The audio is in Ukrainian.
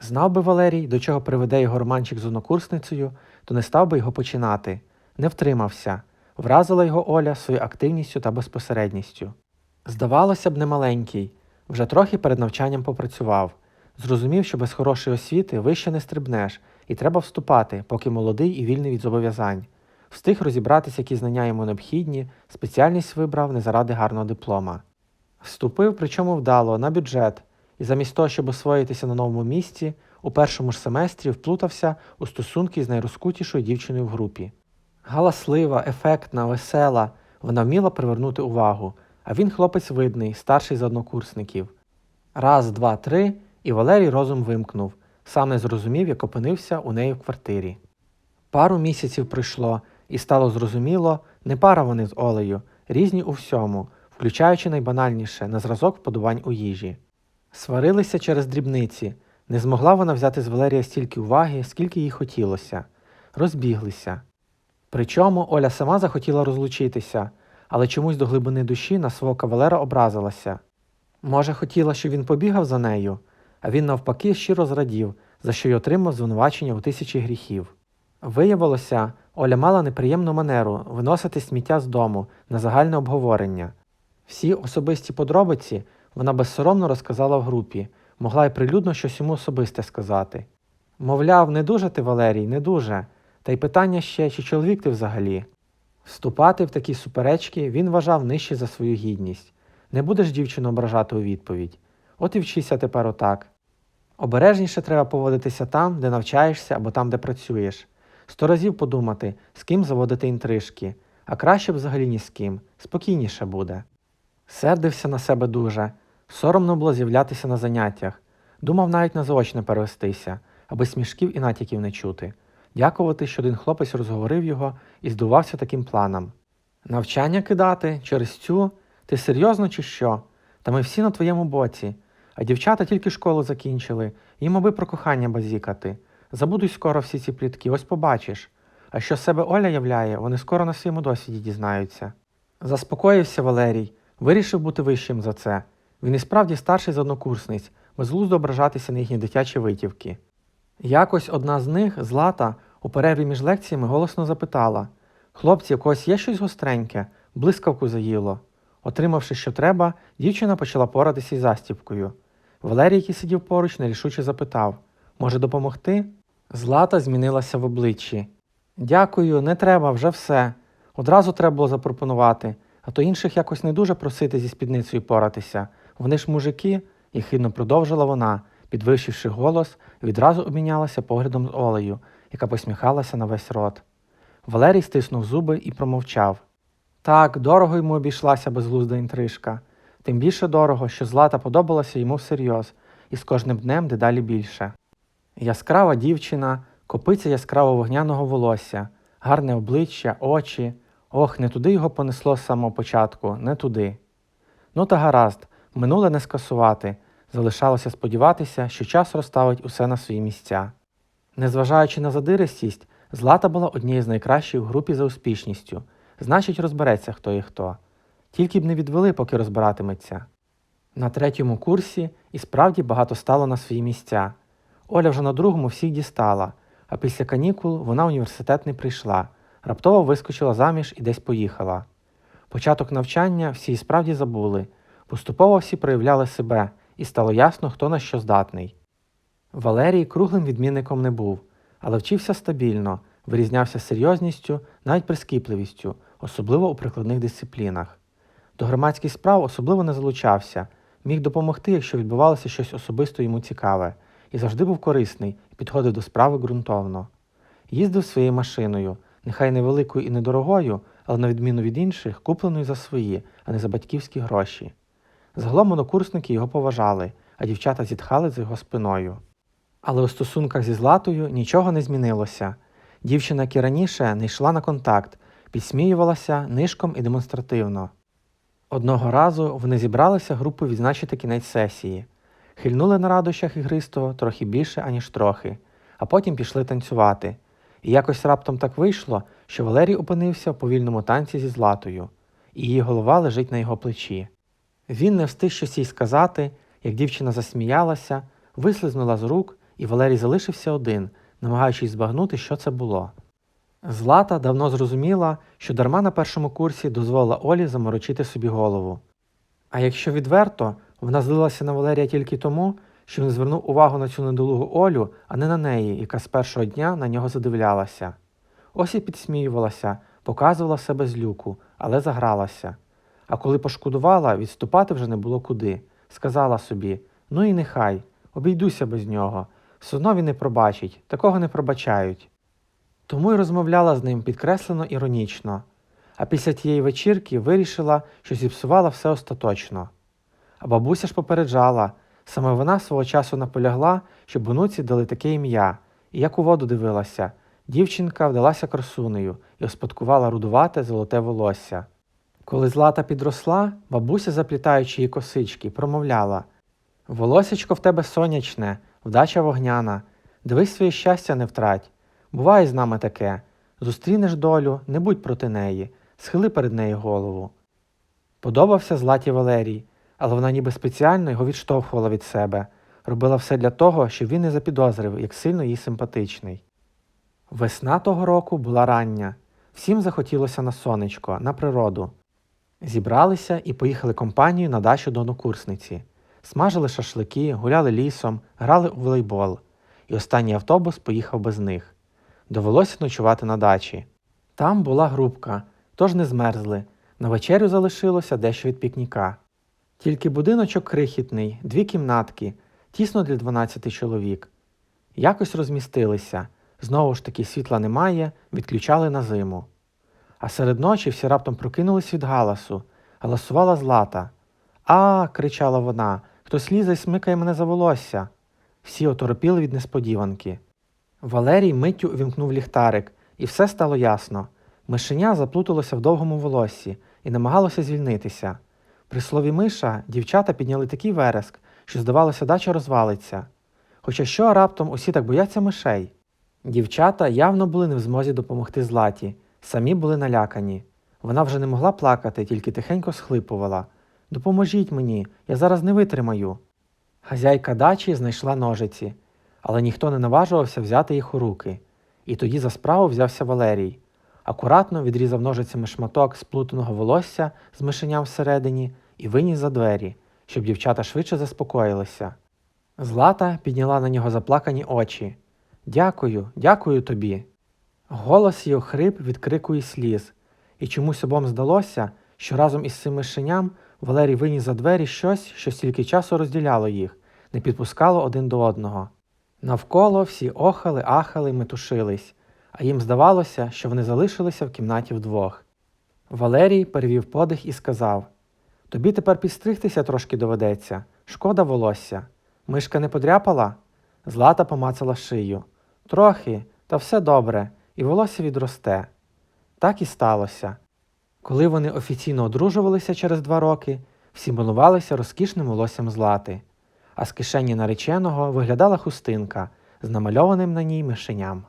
Знав би Валерій, до чого приведе його романчик з однокурсницею, то не став би його починати. Не втримався. Вразила його Оля своєю активністю та безпосередністю. Здавалося б, немаленький, вже трохи перед навчанням попрацював. Зрозумів, що без хорошої освіти вище не стрибнеш, і треба вступати, поки молодий і вільний від зобов'язань. Встиг розібратися, які знання йому необхідні, спеціальність вибрав не заради гарного диплома. Вступив, причому вдало, на бюджет, і замість того, щоб освоїтися на новому місці, у першому ж семестрі вплутався у стосунки з найрозкутішою дівчиною в групі. Галаслива, ефектна, весела, вона вміла привернути увагу, а він хлопець видний, старший з однокурсників. Раз, два, три, і Валерій розум вимкнув, сам не зрозумів, як опинився у неї в квартирі. Пару місяців пройшло, і стало зрозуміло, не пара вони з Олею, різні у всьому, включаючи найбанальніше на зразок вподобань у їжі. Сварилися через дрібниці, не змогла вона взяти з Валерія стільки уваги, скільки їй хотілося, розбіглися. Причому Оля сама захотіла розлучитися, але чомусь до глибини душі на свого кавалера образилася. Може, хотіла, щоб він побігав за нею, а він навпаки щиро зрадів, за що й отримав звинувачення у тисячі гріхів. Виявилося, Оля мала неприємну манеру виносити сміття з дому на загальне обговорення. Всі особисті подробиці вона безсоромно розказала в групі, могла й прилюдно щось йому особисте сказати. Мовляв, не дуже ти, Валерій, не дуже. Та й питання ще, чи чоловік ти взагалі. Вступати в такі суперечки він вважав нижче за свою гідність. Не будеш дівчину ображати у відповідь. От і вчися тепер отак. Обережніше треба поводитися там, де навчаєшся або там, де працюєш. Сто разів подумати, з ким заводити інтрижки, а краще б взагалі ні з ким, спокійніше буде. Сердився на себе дуже, соромно було з'являтися на заняттях, думав навіть на заочне перевестися, аби смішків і натяків не чути. Дякувати, що один хлопець розговорив його і здувався таким планом. Навчання кидати через цю? Ти серйозно чи що? Та ми всі на твоєму боці. А дівчата тільки школу закінчили, їм аби про кохання базікати. Забудуй скоро всі ці плітки, ось побачиш. А що себе Оля являє, вони скоро на своєму досвіді дізнаються. Заспокоївся Валерій, вирішив бути вищим за це. Він і справді старший з однокурсниць, безглуздо ображатися на їхні дитячі витівки. Якось одна з них, Злата, у перерві між лекціями голосно запитала Хлопці, у когось є щось гостреньке, блискавку заїло. Отримавши, що треба, дівчина почала поратися із застіпкою. Валерій, який сидів поруч, нерішуче запитав Може допомогти? Злата змінилася в обличчі. Дякую, не треба, вже все. Одразу треба було запропонувати, а то інших якось не дуже просити зі спідницею поратися. Вони ж мужики, і хидно продовжила вона, підвищивши голос, відразу обмінялася поглядом з Олею, яка посміхалася на весь рот. Валерій стиснув зуби і промовчав. Так, дорого йому обійшлася безглузда інтрижка. Тим більше дорого, що злата подобалася йому всерйоз, і з кожним днем дедалі більше. Яскрава дівчина, копиця яскраво вогняного волосся, гарне обличчя, очі. Ох, не туди його понесло з самого початку, не туди. Ну та гаразд, минуле не скасувати. Залишалося сподіватися, що час розставить усе на свої місця. Незважаючи на задиристість, Злата була однією з найкращих у групі за успішністю, значить, розбереться, хто і хто. Тільки б не відвели, поки розбиратиметься. На третьому курсі і справді багато стало на свої місця. Оля вже на другому всіх дістала, а після канікул вона в університет не прийшла, раптово вискочила заміж і десь поїхала. Початок навчання всі справді забули, поступово всі проявляли себе, і стало ясно, хто на що здатний. Валерій круглим відмінником не був, але вчився стабільно, вирізнявся серйозністю, навіть прискіпливістю, особливо у прикладних дисциплінах. До громадських справ особливо не залучався, міг допомогти, якщо відбувалося щось особисто йому цікаве, і завжди був корисний і підходив до справи ґрунтовно. Їздив своєю машиною, нехай невеликою і недорогою, але на відміну від інших, купленою за свої, а не за батьківські гроші. Загалом однокурсники його поважали, а дівчата зітхали за його спиною. Але у стосунках зі Златою нічого не змінилося. Дівчина, як і раніше, не йшла на контакт, підсміювалася нишком і демонстративно. Одного разу вони зібралися групою відзначити кінець сесії, хильнули на радощах ігристого трохи більше, аніж трохи, а потім пішли танцювати. І якось раптом так вийшло, що Валерій опинився в повільному танці зі Златою, і її голова лежить на його плечі. Він не встиг щось їй сказати, як дівчина засміялася, вислизнула з рук і Валерій залишився один, намагаючись збагнути, що це було. Злата давно зрозуміла, що дарма на першому курсі дозволила Олі заморочити собі голову. А якщо відверто, вона злилася на Валерія тільки тому, що він звернув увагу на цю недолугу Олю, а не на неї, яка з першого дня на нього задивлялася. Ось і підсміювалася, показувала себе з люку, але загралася. А коли пошкодувала, відступати вже не було куди. Сказала собі: ну і нехай, обійдуся без нього. Все одно він не пробачить, такого не пробачають. Тому й розмовляла з ним підкреслено іронічно, а після тієї вечірки вирішила, що зіпсувала все остаточно. А бабуся ж попереджала, саме вона свого часу наполягла, щоб онуці дали таке ім'я, і як у воду дивилася, дівчинка вдалася красунею і успадкувала рудувате золоте волосся. Коли злата підросла, бабуся, заплітаючи її косички, промовляла Волосечко в тебе сонячне, вдача вогняна, дивись своє щастя не втрать. Буває з нами таке. Зустрінеш долю, не будь проти неї, схили перед нею голову. Подобався златі Валерій, але вона ніби спеціально його відштовхувала від себе, робила все для того, щоб він не запідозрив, як сильно їй симпатичний. Весна того року була рання. Всім захотілося на сонечко, на природу. Зібралися і поїхали компанією на дачу до однокурсниці. Смажили шашлики, гуляли лісом, грали у волейбол, і останній автобус поїхав без них. Довелося ночувати на дачі. Там була групка, тож не змерзли. На вечерю залишилося дещо від пікніка. Тільки будиночок крихітний, дві кімнатки, тісно для 12 чоловік. Якось розмістилися, знову ж таки світла немає, відключали на зиму. А серед ночі всі раптом прокинулись від галасу. Галасувала злата. А. кричала вона. Хтось лізе і смикає мене за волосся. Всі оторопіли від несподіванки. Валерій миттю увімкнув ліхтарик, і все стало ясно. Мишеня заплуталося в довгому волоссі і намагалося звільнитися. При слові миша дівчата підняли такий вереск, що, здавалося, дача розвалиться. Хоча що раптом усі так бояться мишей. Дівчата явно були не в змозі допомогти златі, самі були налякані. Вона вже не могла плакати, тільки тихенько схлипувала. Допоможіть мені, я зараз не витримаю. Хазяйка дачі знайшла ножиці, але ніхто не наважувався взяти їх у руки. І тоді за справу взявся Валерій. Акуратно відрізав ножицями шматок сплутаного волосся з мишеням всередині і виніс за двері, щоб дівчата швидше заспокоїлися. Злата підняла на нього заплакані очі. Дякую, дякую тобі. Голос її охрип від крику і сліз, і чомусь обом здалося, що разом із цим мишеням Валерій виніс за двері щось, що стільки часу розділяло їх, не підпускало один до одного. Навколо всі охали, ахали, метушились, а їм здавалося, що вони залишилися в кімнаті вдвох. Валерій перевів подих і сказав Тобі тепер підстригтися трошки доведеться, шкода волосся. Мишка не подряпала? Злата помацала шию. Трохи, та все добре, і волосся відросте. Так і сталося. Коли вони офіційно одружувалися через два роки, всі милувалися розкішним волоссям злати, а з кишені нареченого виглядала хустинка з намальованим на ній мишеням.